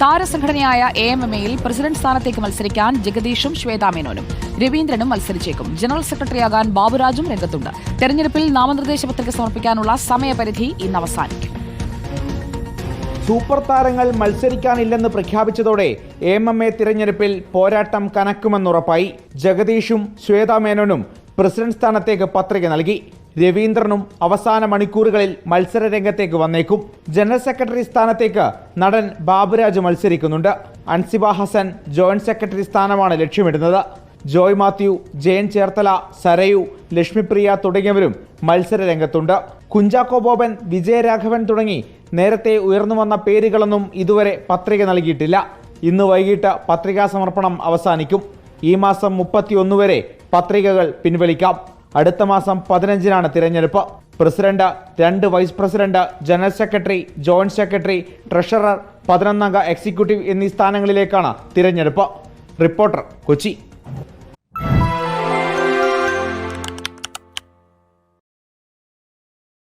താരസംഘടനയായ A M M എയിൽ president സ്ഥാനത്തേക്ക് മത്സരിക്കാൻ ജഗദീഷും ശ്വേതാ മേനോനും രവീന്ദ്രനും മത്സരിച്ചേക്കും. ജനറൽ സെക്രട്ടറിയാകാൻ ബാബുരാജും രംഗത്തുണ്ട്. തെരഞ്ഞെടുപ്പിൽ നാമനിർദ്ദേശ പത്രിക സമർപ്പിക്കാനുള്ള സമയപരിധി ഇന്ന് അവസാനിക്കും. സൂപ്പർ താരങ്ങൾ മത്സരിക്കാനില്ലെന്ന് പ്രഖ്യാപിച്ചതോടെ എം എം എ തിരഞ്ഞെടുപ്പിൽ പോരാട്ടം കനക്കുമെന്നുറപ്പായി ജഗദീഷും ശ്വേതാ മേനോനും പ്രസിഡന്റ് സ്ഥാനത്തേക്ക് പത്രിക നൽകി. രവീന്ദ്രനും അവസാന മണിക്കൂറുകളിൽ മത്സര രംഗത്തേക്ക് വന്നേക്കും. ജനറൽ സെക്രട്ടറി സ്ഥാനത്തേക്ക് നടൻ ബാബുരാജ് മത്സരിക്കുന്നുണ്ട്. അൻസിബ ഹസൻ ജോയിന്റ് സെക്രട്ടറി സ്ഥാനമാണ് ലക്ഷ്യമിടുന്നത്. ജോയ് മാത്യു ജയൻ ചേർത്തല സരയു ലക്ഷ്മിപ്രിയ തുടങ്ങിയവരും മത്സര രംഗത്തുണ്ട് കുഞ്ചാക്കോ ബോബൻ വിജയരാഘവൻ തുടങ്ങി നേരത്തെ ഉയർന്നു വന്ന പേരുകളൊന്നും ഇതുവരെ പത്രിക നൽകിയിട്ടില്ല. ഇന്ന് വൈകിട്ട് പത്രികാ സമർപ്പണം അവസാനിക്കും. ഈ മാസം മുപ്പത്തിയൊന്ന് വരെ പത്രികകൾ പിൻവലിക്കാം. അടുത്ത മാസം പതിനഞ്ചിനാണ് തിരഞ്ഞെടുപ്പ്. പ്രസിഡന്റ് രണ്ട് vice president general secretary joint secretary treasurer പതിനൊന്നംഗ executive എന്നീ സ്ഥാനങ്ങളിലേക്കാണ് തിരഞ്ഞെടുപ്പ്. റിപ്പോർട്ടർ കൊച്ചി.